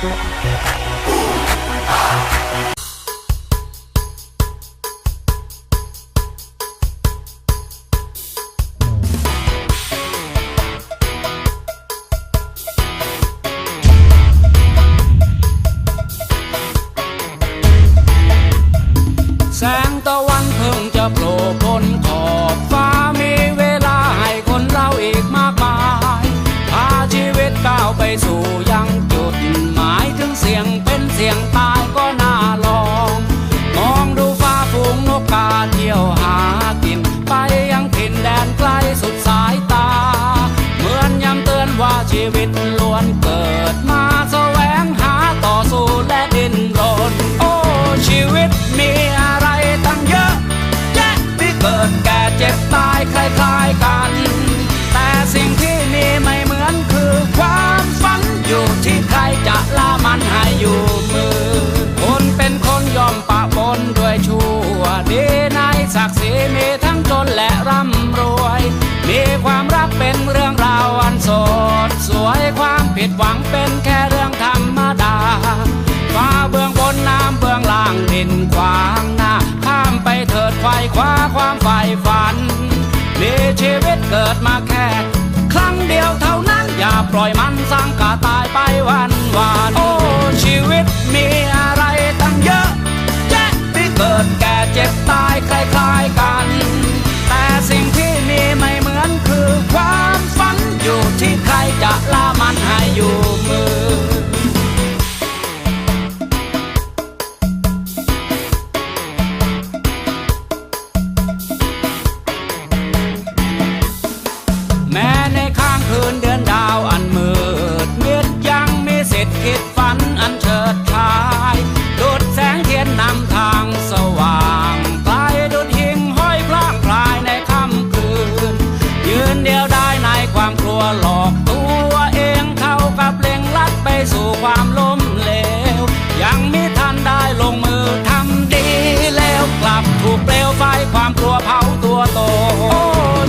แสงตะวันเพิ่งจะโผล่พ้นขอบฟ้าเม นขวางหน้า ข้ามไปเถิดไฟคว้าความฝ่ายฝันมีชีวิตเกิดมาแค่ ครั้งเดียวเท่านั้นอย่าปล่อยมันสร้างกาตายไปวันวานโอ้ชีวิตมี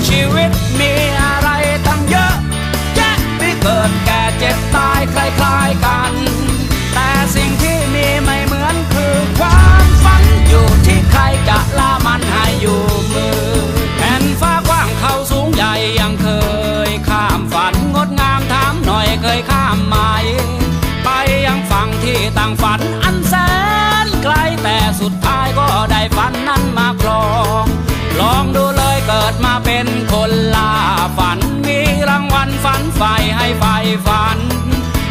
ชีวิตมีอะไรตั้งเยอะแยะที่เกิดแก่เจ็บตายคล้ายๆกัน แต่สิ่งที่มีไม่เหมือนคือความฝันอยู่ที่ใครจะละมันให้อยู่มือแผ่นฟ้ากว้างเขาสูงใหญ่ยังเคยข้ามฝันงดงามถามหน่อยเคยข้ามไหมไปยังฝั่งที่ต่างฝันอัน เป็นคนลาฝัน มีรางวัลฝันใฝ่ให้ใฝ่ฝัน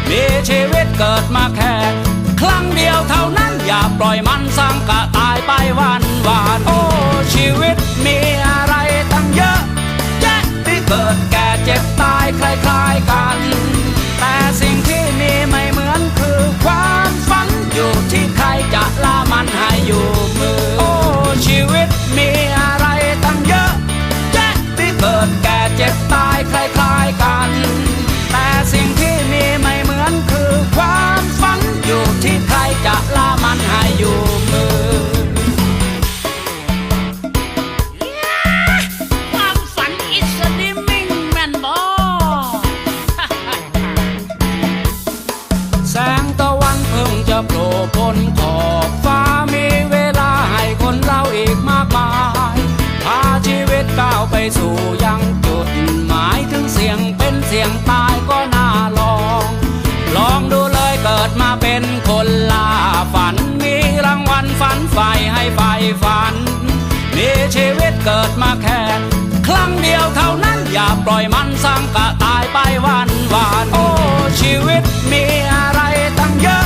มีชีวิตเกิดมาแค่ครั้งเดียวเท่านั้นอย่าปล่อยมันสร้างกะตายไปวันวานโอ้ชีวิตมี เกิดมาแค่ ครั้งเดียวเท่านั้นอย่าปล่อยมันสร้างกะตายไปวันวานโอ้ชีวิตมีอะไรตั้งเยอะ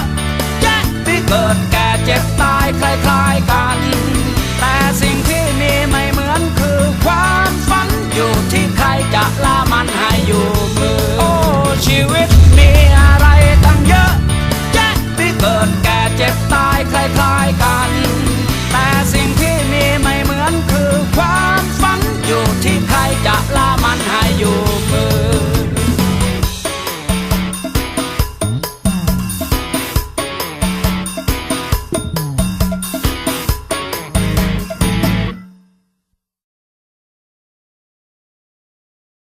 แยะที่เกิดแก่เจ็บตายคล้ายๆกัน แต่สิ่ง